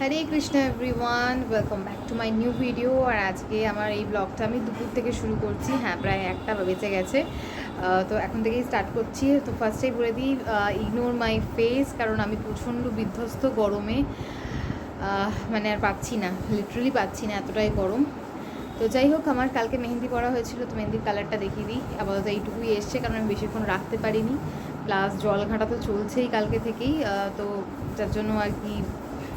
Hare Krishna everyone welcome back to my new video আর আজকে আমার এই ব্লগটা আমি দুপুর থেকে শুরু করছি। হ্যাঁ প্রায় একটা বেঁচে গেছে। তো এখন থেকেই স্টার্ট করছি। তো ফার্স্টেই বলে দিই ইগনোর মাই ফেস কারণ আমি প্রচণ্ড বিধ্বস্ত গরমে। মানে আর পাচ্ছি না লিটারালি পাচ্ছি না এতটাই গরম। তো যাই হোক, আমার কালকে মেহেন্দি পরা হয়েছিল, তো মেহেন্দির কালারটা দেখিয়ে দিই। আপাতত এইটুকুই এসছে, কারণ আমি বেশিক্ষণ রাখতে পারিনি। প্লাস জল ঘাটা তো চলছেই কালকে থেকেই। তো যার জন্য আর কি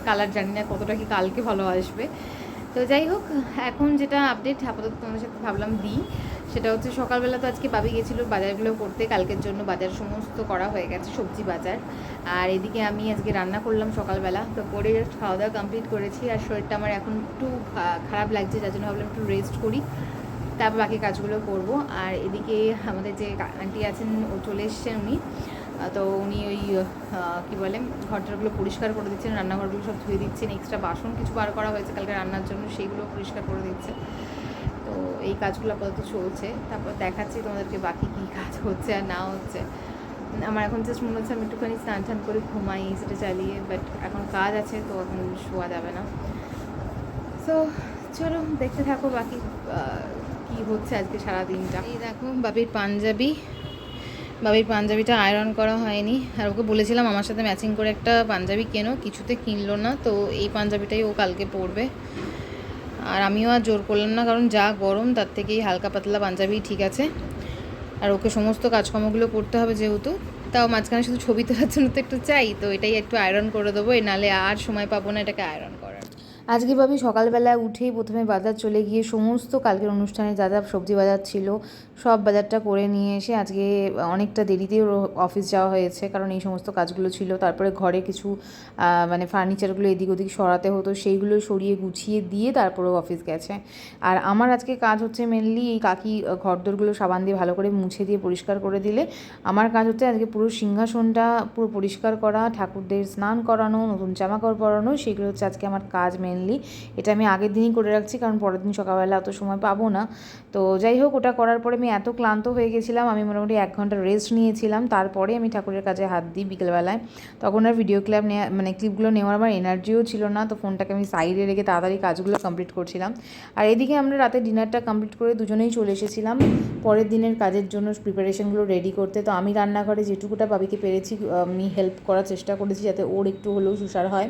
কালার, জানি না কতটা কি কালকে ভালো আসবে। তো যাই হোক, এখন যেটা আপডেট আপাতত তোমাদের সাথে ভাবলাম দিই, সেটা হচ্ছে সকালবেলা তো আজকে বাবি গেছিল বাজারগুলো করতে, কালকের জন্য বাজার সমস্ত করা হয়ে গেছে সবজি বাজার। আর এদিকে আমি আজকে রান্না করলাম সকালবেলা, তো করে জাস্ট খাওয়া দাওয়া কমপ্লিট করেছি, আর শরীরটা আমার এখন একটু খারাপ লাগছে, যার জন্য ভাবলাম একটু রেস্ট করি, তারপর বাকি কাজগুলো করব। আর এদিকে আমাদের যে আন্টি আছেন, ও চলে এসছেন উনি। তো উনি ওই কি বলে, ঘরটারগুলো পরিষ্কার করে দিচ্ছেন, রান্নাঘরগুলো সব ধুয়ে দিচ্ছেন এক্সট্রা বাসন কিছু বার করা হয়েছে কালকে রান্নার জন্য, সেইগুলো পরিষ্কার করে দিচ্ছে। তো এই কাজগুলো আপাতত চলছে। তারপর দেখাচ্ছি তোমাদেরকে বাকি কী কাজ হচ্ছে আর না হচ্ছে। আমার এখন জাস্ট মনে হচ্ছে আমি একটুখানি স্নান টান করে ঘুমাই, সেটা চালিয়ে বাট এখন কাজ আছে, তো এখন শোয়া যাবে না। সো চলো, দেখতে থাকো বাকি কি হচ্ছে আজকে সারা দিনটা এই দেখো, বাবির পাঞ্জাবি। বাবির পাঞ্জাবিটা আয়রন করা হয়নি। আর ওকে বলেছিলাম আমার সাথে ম্যাচিং করে একটা পাঞ্জাবি কেনো, কিছুতে কিনলো না, তো এই পাঞ্জাবিটাই ও কালকে পরবে। আর আমিও আর জোর করলাম না, কারণ যা গরম, তার থেকেই হালকা পাতলা পাঞ্জাবি ঠিক আছে। আর ওকে সমস্ত কাজকর্মগুলো করতে হবে যেহেতু, তাও মাঝখানে শুধু ছবি তোলার জন্য তো একটু চাই, তো এটাই একটু আয়রন করে দেবো এই নালে আর সময় পাবো না এটাকে আয়রন করার। আজকে ভাবি সকালবেলা উঠেই প্রথমে বাজার চলে গিয়ে সমস্ত কালকের অনুষ্ঠানে যা যা সবজি বাজার ছিল, সব বাজারটা করে নিয়ে এসে আজকে অনেকটা দেরিতেও অফিস যাওয়া হয়েছে। কারণ এই সমস্ত কাজগুলো ছিল। তারপরে ঘরে কিছু মানে ফার্নিচারগুলো এদিক ওদিক সরাতে হতো, সেইগুলো সরিয়ে গুছিয়ে দিয়ে তারপরেও অফিস গেছে। আর আমার আজকে কাজ হচ্ছে মেনলি এই কাকি ঘরদোরগুলো সাবান দিয়ে ভালো করে মুছে দিয়ে পরিষ্কার করে দিলে। আমার কাজ হচ্ছে আজকে পুরো সিংহাসনটা পুরো পরিষ্কার করা, ঠাকুরদের স্নান করানো, নতুন জামা কাপড় পরানো সেগুলো হচ্ছে আজকে আমার কাজ মেনলি এটা আমি আগের দিনই করে রাখছি, কারণ পরের দিন সকালবেলা অত সময় পাবো না। তো যাই হোক, ওটা করার পরে আমি এত ক্লান্ত হয়ে গেছিলাম, আমি মোটামুটি এক ঘণ্টা রেস্ট নিয়েছিলাম। তারপরে আমি ঠাকুরের কাছে হাত দিই বিকেলবেলায়। তখন আর ভিডিও ক্লিপ নেওয়া মানে ক্লিপগুলো নেওয়ার আমার এনার্জিও ছিল না, তো ফোনটাকে আমি সাইডে রেখে তাড়াতাড়ি কাজগুলো কমপ্লিট করছিলাম। আর এদিকে আমরা রাতে ডিনারটা কমপ্লিট করে দুজনেই চলে এসেছিলাম, পরের দিনের কাজের জন্য প্রিপারেশনগুলো রেডি করতে। তো আমি রান্নাঘরে যেটুকুটা বাবিকে পেরেছি আমি হেল্প করার চেষ্টা করেছি যাতে ওর একটু হলেও সুসার হয়।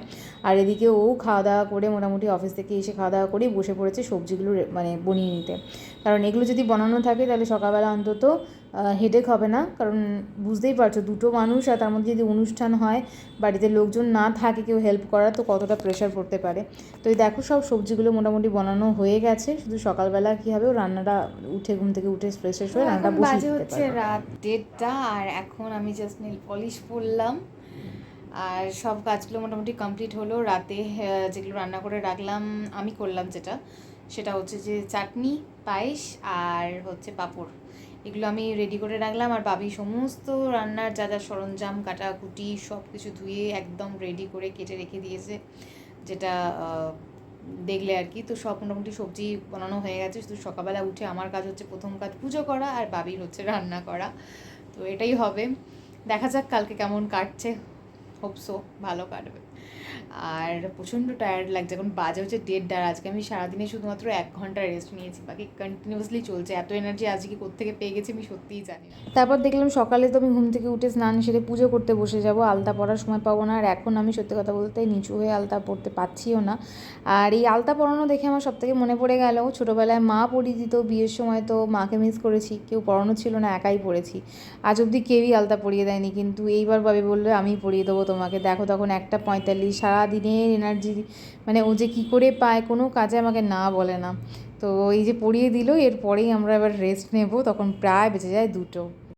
আর এদিকে ও খাওয়া দাওয়া করে মোটামুটি অফিস থেকে এসে খাওয়া দাওয়া করে বসে পড়েছে সবজিগুলো মানে বনিয়ে নিতে। কারণ এগুলো যদি বানানো থাকে তাহলে সকালবেলা অন্তত হেডেক হবে না। কারণ বুঝতেই পারছ দুটো মানুষ আর তার মধ্যে যদি অনুষ্ঠান হয় বাড়িতে লোকজন না থাকে কেউ হেল্প করার তো কতটা প্রেশার পড়তে পারে। তো এই দেখো সব সবজিগুলো মোটামুটি বানানো হয়ে গেছে। শুধু সকালবেলা কী হবে ও রান্নাটা উঠে ঘুম থেকে উঠে ফ্রেশ ফ্রেশ হয়ে রান্নাটা বসে হচ্ছে রাত দেড়টা আর এখন আমি জাস্ট নেল পলিশ পরলাম। আর সব কাজগুলো মোটামুটি কমপ্লিট হলো। রাতে যেগুলো রান্না করে রাখলাম, আমি করলাম যেটা, সেটা হচ্ছে যে চাটনি, পায়েস আর হচ্ছে পাঁপড়। এগুলো আমি রেডি করে রাখলাম আর বাবি সমস্ত রান্নার যা যা সরঞ্জাম, কাটাকুটি সব কিছু ধুয়ে একদম রেডি করে কেটে রেখে দিয়েছে, যেটা দেখলে আর কি। তো সব মোটামুটি সবজি বানানো হয়ে গেছে। শুধু সকালবেলা উঠে আমার কাজ হচ্ছে প্রথম কাজ পুজো করা আর বাবির হচ্ছে রান্না করা। তো এটাই হবে। দেখা যাক কালকে কেমন কাটছে। হোপসো ভালো কাটবে। আর প্রচণ্ড টায়ার্ড লাগছে, এখন বাজে হচ্ছে দেড়টা, আর আজকে আমি সারাদিনে শুধুমাত্র এক ঘণ্টা রেস্ট নিয়েছি, বাকি কন্টিনিউয়াসলি চলছে, এত এনার্জি আজকে কোথেকে পেয়ে গেছি আমি সত্যিই জানি তারপর দেখলাম সকালে তো আমি ঘুম থেকে উঠে স্নান সেরে পুজো করতে বসে যাব, আলতা পরার সময় পাবো না, আর এখন আমি সত্যি কথা বলতে নিচু হয়ে আলতা পড়তে পারছিও না। আর এই আলতা পরানো দেখে আমার সবথেকে মনে পড়ে গেল, ছোটোবেলায় মা পরিয়ে দিত, বিয়ের সময় তো মাকে মিস করেছি, কেউ পরানো ছিল না, একাই পড়েছি। আজ অবধি কেউই আলতা পরিয়ে দেয়নি, কিন্তু এইবার বাবি বলল আমি পরিয়ে দেবো তোমাকে। দেখো তখন একটা পঁয়তাল্লিশ, সারাদিনের এনার্জি মানে ও যে কী করে পায়, কোনো কাজে আমাকে না বলে না। তো এই যে পড়িয়ে দিল, এরপরেই আমরা এবার রেস্ট নেব, তখন প্রায় বেঁচে যায় দুটো।